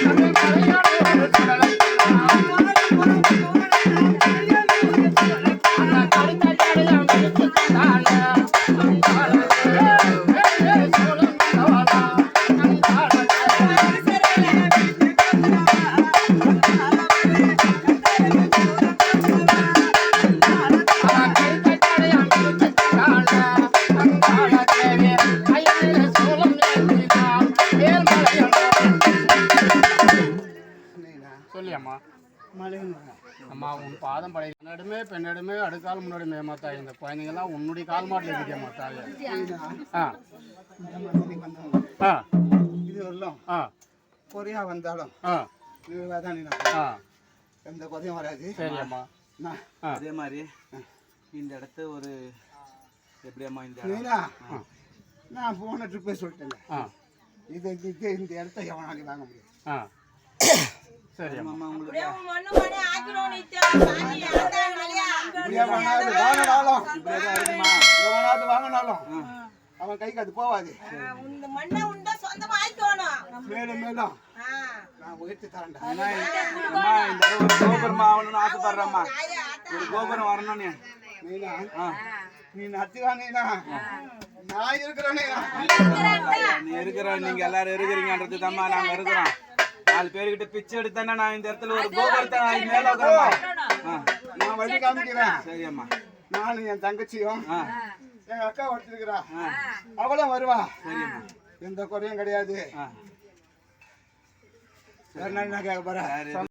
Thank you. சொல்லி அம்மா. அம்மா உன் பாதம் படை முன்னாடிமே பெண்ணாடுமே அடுக்கால் முன்னாடி மேமாத்தா இந்த குழந்தைங்கெல்லாம் உன்னுடைய கால் மாட்டில் இருக்கே மாத்தாயே ஆ. ஆ. இது வரலாம் ஆ. குறையா வந்தாலும் ஆ. ஆ. எந்த குறையும் வராது. சரி அம்மா. நான் ஆ. அதே மாதிரி இந்த இடத்த ஒரு எப்படியாம்மா இந்த நீனா நான் போன ட்ரிப்பே சொல்லிட்டேன் ஆ. இது இது இந்த இடத்த எவனாலையும் வாங்க முடியாது. ஆ. சரி அம்மா உங்களுக்கு. வாங்கினாலும். அவன் கைக்கு அது போவாது. மேலும் மேலும். நான் உயர்த்தி தரேன்டா. அம்மா இந்த கோபுரம் ஆகணும்னு ஆசைப்படுறேம்மா. ஒரு கோபுரம் வரணும்னு. நீ நத்திவா நீனா? நான் இருக்கிறேன் நீ இருக்கிற நீங்க எல்லாரும் இருக்கிறீங்கன்றது தாம்மா நாங்க இருக்கிறோம். நாலு பேர்கிட்ட பிச்சை எடுத்தானே நான் இந்த இடத்துல ஒரு கோபுரத்தை நான் மேல நான் வழி காமிக்கிறேன். சரி அம்மா நானும் என் தங்கச்சியும் எங்க அக்கா ஒருத்திருக்கிறா. அவளும் வருவா. சரிம்மா. எந்த குறையும் கிடையாது. வேற என்ன கேட்க போற?